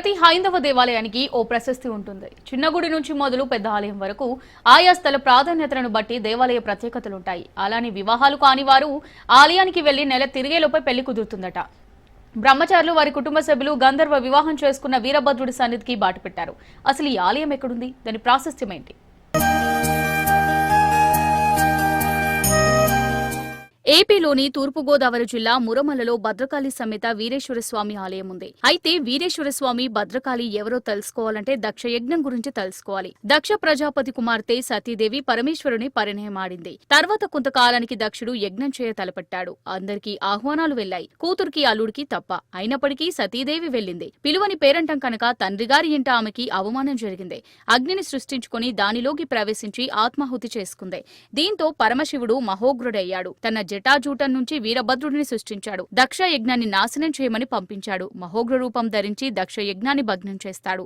ప్రతి హైందవ దేవాలయానికి ఓ ప్రశస్తి ఉంటుంది. చిన్న గుడి నుంచి మొదలు పెద్ద ఆలయం వరకు ఆయా స్థల ప్రాధాన్యతలను బట్టి దేవాలయ ప్రత్యేకతలుంటాయి. అలానే వివాహాలు కాని వారు ఆలయానికి వెళ్ళి నెల తిరిగేలోపై పెళ్ళి కుదురుతుందట. బ్రహ్మచారులు వారి కుటుంబ సభ్యులు గంధర్వ వివాహం చేసుకున్న వీరభద్రుడి సన్నిధికి బాటపెట్టారు అసలు ఈ ఆలయం ఎక్కడుంది? దాని ప్రాశస్త్యం ఏంటి? ఏపీలోని తూర్పుగోదావరి జిల్లా మురమలలో భద్రకాళి సమేత వీరేశ్వర స్వామి ఆలయం ఉంది. అయితే వీరేశ్వర స్వామి భద్రకాళి ఎవరో తెలుసుకోవాలంటే దక్ష యజ్ఞం గురించి తెలుసుకోవాలి. దక్ష ప్రజాపతి కుమార్తె సతీదేవి పరమేశ్వరుని పరిణయమాడింది. తర్వాత కొంతకాలానికి దక్షుడు యజ్ఞం చేయ తలపెట్టాడు. అందరికీ ఆహ్వానాలు వెళ్ళాయి కూతురికి అల్లుడికి తప్ప అయినప్పటికీ సతీదేవి వెళ్ళింది. పిలువని పేరంటం కనుక తండ్రి గారి ఇంట ఆమెకి అవమానం జరిగింది. అగ్నిని సృష్టించుకొని దానిలోకి ప్రవేశించి ఆత్మాహుతి చేసుకుంది. దీంతో పరమశివుడు మహోగ్రుడయ్యాడు. తన జట జటాజూటం నుంచి వీరభద్రుడిని సృష్టించాడు. దక్ష యజ్ఞాన్ని నాశనం చేయమని పంపించాడు. మహోగ్ర రూపం ధరించి దక్ష యజ్ఞాన్ని భగ్నం చేస్తాడు.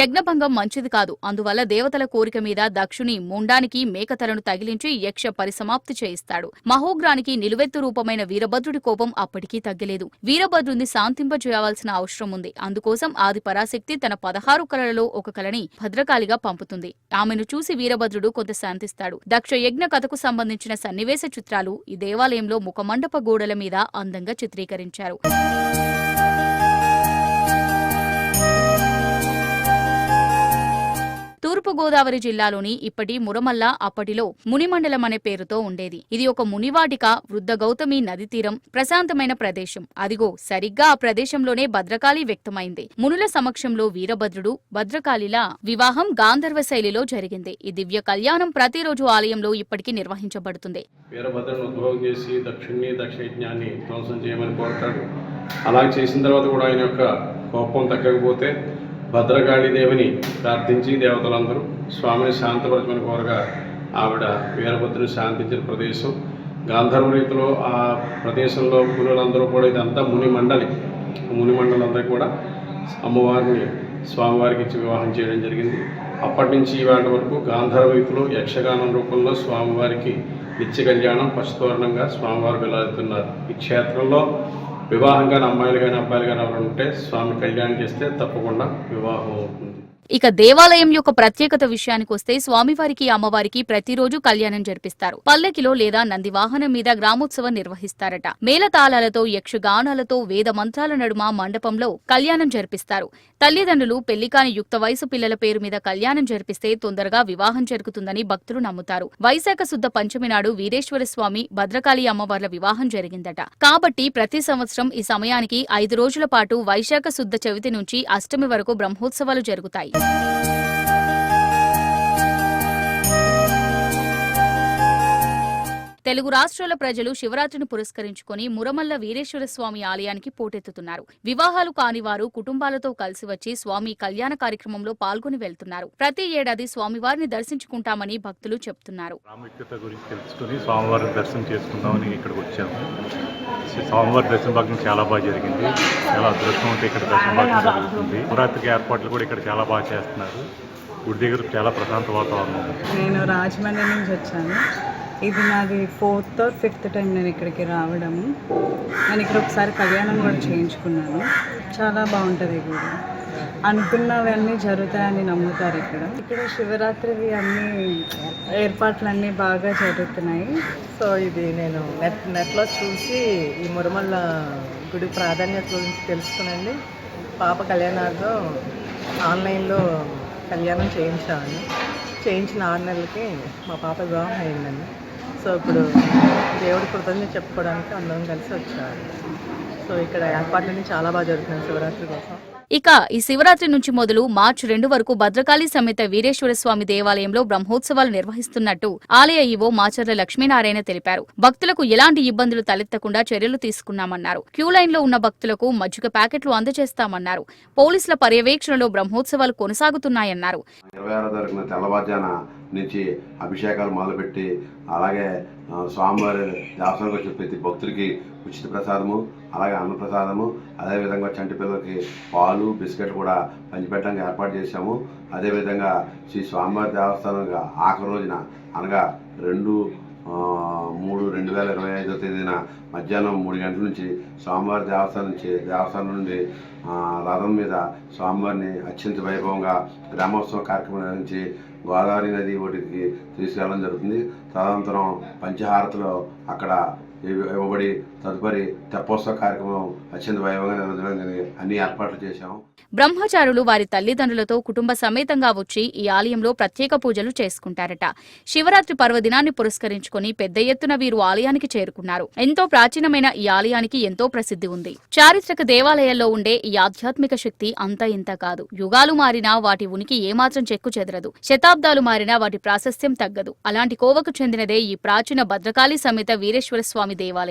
యజ్ఞభంగం మంచిది కాదు. అందువల్ల దేవతల కోరిక మీద దక్షుని ముండానికి మేకతలను తగిలించి యక్ష పరిసమాప్తి చేయిస్తాడు. మహోగ్రానికి నిలువెత్తు రూపమైన వీరభద్రుడి కోపం అప్పటికీ తగ్గలేదు. వీరభద్రుని శాంతింపజేయవలసిన అవసరం ఉంది. అందుకోసం ఆది పరాశక్తి తన పదహారు కళలలో ఒక కళని భద్రకాళిగా పంపుతుంది. ఆమెను చూసి వీరభద్రుడు కొంత శాంతిస్తాడు. దక్ష యజ్ఞ కథకు సంబంధించిన సన్నివేశ చిత్రాలు ఈ దేవాలయంలో ముఖమండప గోడల మీద అందంగా చిత్రీకరించారు. తూర్పుగోదావరి జిల్లాలోని ఇప్పటి మురమల్ల అప్పటిలో మునిమండలం అనే పేరుతో ఉండేది. ఇది ఒక మునివాటిక వృద్ధ గౌతమి నది తీరం ప్రశాంతమైన ప్రదేశం. అదిగో సరిగ్గా ఆ ప్రదేశంలోనే భద్రకాళి వ్యక్తమైంది. మునుల సమక్షంలో వీరభద్రుడు భద్రకాళిల వివాహం గాంధర్వ శైలిలో జరిగింది. ఈ దివ్య కళ్యాణం ప్రతిరోజు ఆలయంలో ఇప్పటికీ నిర్వహించబడుతుంది. ఉద్భవం చేసి దక్షిణ్ణి ధ్వంసం చేయమని అలా చేసిన తర్వాత కూడా ఆయన యొక్క కోపం తగ్గకపోతే భద్రకాళీదేవిని ప్రార్థించి దేవతలందరూ స్వామిని శాంతపరచమని కోరగా ఆవిడ వీరభద్రుని శాంతించిన ప్రదేశం. గాంధర్వ రీతిలో ఆ ప్రదేశంలో మునులందరూ కూడా ఇదంతా ముని మండలి. ముని మండలందరూ కూడా అమ్మవారిని స్వామివారికి ఇచ్చి వివాహం చేయడం జరిగింది. అప్పటి నుంచి ఇవాటి వరకు గాంధర్వ రీతిలో యక్షగానం రూపంలో స్వామివారికి నిత్య కళ్యాణం పశుతోరణంగా స్వామివారు వెళ్తున్నారు ఈ క్షేత్రంలో వివాహం కానీ అమ్మాయిలు కానీ అబ్బాయిలు కానీ ఎవరు ఉంటే స్వామి కళ్యాణం చేస్తే తప్పకుండా వివాహం అవుతుంది. ఇక దేవాలయం యొక్క ప్రత్యేకత విషయానికి వస్తే స్వామివారికి అమ్మవారికి ప్రతిరోజు కళ్యాణం జరిపిస్తారు. పల్లెకిలో లేదా నంది వాహనం మీద గ్రామోత్సవం నిర్వహిస్తారట. మేళతాళాలతో యక్షగానాలతో వేద మంత్రాల నడుమ మండపంలో కళ్యాణం జరిపిస్తారు. తల్లిదండ్రులు పెళ్ళికాని యుక్త వయసు పిల్లల పేరు మీద కళ్యాణం జరిపిస్తే తొందరగా వివాహం జరుగుతుందని భక్తులు నమ్ముతారు. వైశాఖ శుద్ధ పంచమి నాడు వీరేశ్వర స్వామి భద్రకాళి అమ్మవార్ల వివాహం జరిగిందట. కాబట్టి ప్రతి సంవత్సరం ఈ సమయానికి ఐదు రోజుల పాటు వైశాఖ శుద్ధ చవితి నుంచి అష్టమి వరకు బ్రహ్మోత్సవాలు జరుగుతాయి. Thank you. తెలుగు రాష్ట్రాల ప్రజలు శివరాత్రిని పురస్కరించుకొని మురమల్ల వీరేశ్వర స్వామి ఆలయానికి పోటెత్తుతున్నారు. వివాహాలు కాని వారు కుటుంబాలతో కలిసి వచ్చి స్వామి కళ్యాణ కార్యక్రమంలో పాల్గొని వెళ్తున్నారు. ప్రతి ఏడాది స్వామివారిని దర్శించుకుంటామని భక్తులు చెప్తున్నారు. ప్రాముఖ్యత గురించి తెలుసుకుని స్వామివారి దర్శనం చేసుకుందామని ఇక్కడికి వచ్చాము. శ్రీ స్వామివారి దర్శన భాగం చాలా బాగా జరిగింది. చాలా అదృష్టం ఉంటే ఇక్కడ దర్శన భాగం జరుగుతుంది. శివరాత్రికి ఏర్పాట్లు కూడా ఇక్కడ చాలా బాగా చేస్తున్నారు. గుడి దగ్గర చాలా ప్రశాంత వాతావరణం ఉంది. నేను రాజమండ్రి నుంచి వచ్చాను. ఇది నాది ఫోర్త్ ఆర్ ఫిఫ్త్ టైం నేను ఇక్కడికి రావడము నేను ఇక్కడ ఒకసారి కళ్యాణం కూడా చేయించుకున్నాను. చాలా బాగుంటుంది కూడా అనుకున్నవన్నీ జరుగుతాయని నమ్ముతారు ఇక్కడ. ఇక్కడ శివరాత్రివి అన్ని ఏర్పాట్లన్నీ బాగా జరుగుతున్నాయి. సో ఇది నేను నెట్ నెట్లో చూసి ఈ మురమల్ల గుడి ప్రాధాన్యత గురించి తెలుసుకునండి. పాప కళ్యాణార్థం ఆన్లైన్లో కళ్యాణం చేయించాను. చేయించిన ఆరు నెలలకి మా పాప వివాహం అయిందండి. సో ఇప్పుడు దేవుడి కృతజ్ఞత చెప్పుకోవడానికి అందరం కలిసి వచ్చారు. సో ఇక్కడ ఏర్పాట్లన్నీ చాలా బాగా జరుగుతున్నాయి శివరాత్రి కోసం. ఇక ఈ శివరాత్రి నుంచి మొదలు మార్చి రెండు వరకు భద్రకాళి సమేత వీరేశ్వర స్వామి దేవాలయంలో బ్రహ్మోత్సవాలు నిర్వహిస్తున్నట్టు ఆలయ ఈవో మాచర్ల లక్ష్మీనారాయణ తెలిపారు. భక్తులకు ఎలాంటి ఇబ్బందులు తలెత్తకుండా చర్యలు తీసుకున్నామన్నారు. క్యూ లైన్లో ఉన్న భక్తులకు మజ్జిగ ప్యాకెట్లు అందజేస్తామన్నారు. పోలీసుల పర్యవేక్షణలో బ్రహ్మోత్సవాలు కొనసాగుతున్నాయన్నారు. నుంచి అభిషేకాలు మొదలుపెట్టి అలాగే స్వామివారి దేవస్థానం వచ్చిన ప్రతి భక్తుడికి ఉచిత ప్రసాదము అలాగే అన్న ప్రసాదము అదేవిధంగా చంటి పిల్లలకి పాలు బిస్కెట్ కూడా పంచిపెట్టడానికి ఏర్పాటు చేశాము. అదేవిధంగా శ్రీ స్వామివారి దేవస్థానం ఆఖరి రోజున అనగా రెండు మూడు రెండు వేల ఇరవై ఐదో తేదీన మధ్యాహ్నం మూడు గంటల నుంచి స్వామివారి దేవస్థానం నుంచి దేవస్థానం నుండి రథం మీద స్వామివారిని అత్యంత వైభవంగా గ్రామోత్సవ కార్యక్రమం నిర్వహించి గోదావరి నది ఒడికి తీసుకెళ్ళడం జరుగుతుంది. తదనంతరం పంచహారతిలో అక్కడ ఇవ్వబడి తదుపరి తెప్పోత్సవ కార్యక్రమం అత్యంత వైభవంగా అన్ని ఏర్పాట్లు చేశాము. బ్రహ్మచారులు వారి తల్లిదండ్రులతో కుటుంబ సమేతంగా వచ్చి ఈ ఆలయంలో ప్రత్యేక పూజలు చేసుకుంటారట. శివరాత్రి పర్వదినాన్ని పురస్కరించుకొని పెద్ద ఎత్తున వీరు ఆలయానికి చేరుకున్నారు. ఎంతో ప్రాచీనమైన ఈ ఆలయానికి ఎంతో ప్రసిద్ధి ఉంది. చారిత్రక దేవాలయాల్లో ఉండే ఈ ఆధ్యాత్మిక శక్తి అంత ఇంత కాదు. యుగాలు మారినా వాటి ఉనికి ఏమాత్రం చెక్కు చెదరదు. శతాబ్దాలు మారినా వాటి ప్రాశస్త్యం తగ్గదు. అలాంటి కోవకు చెందినదే ఈ ప్రాచీన భద్రకాళి సమేత వీరేశ్వర స్వామి స్వామి దేవాలయం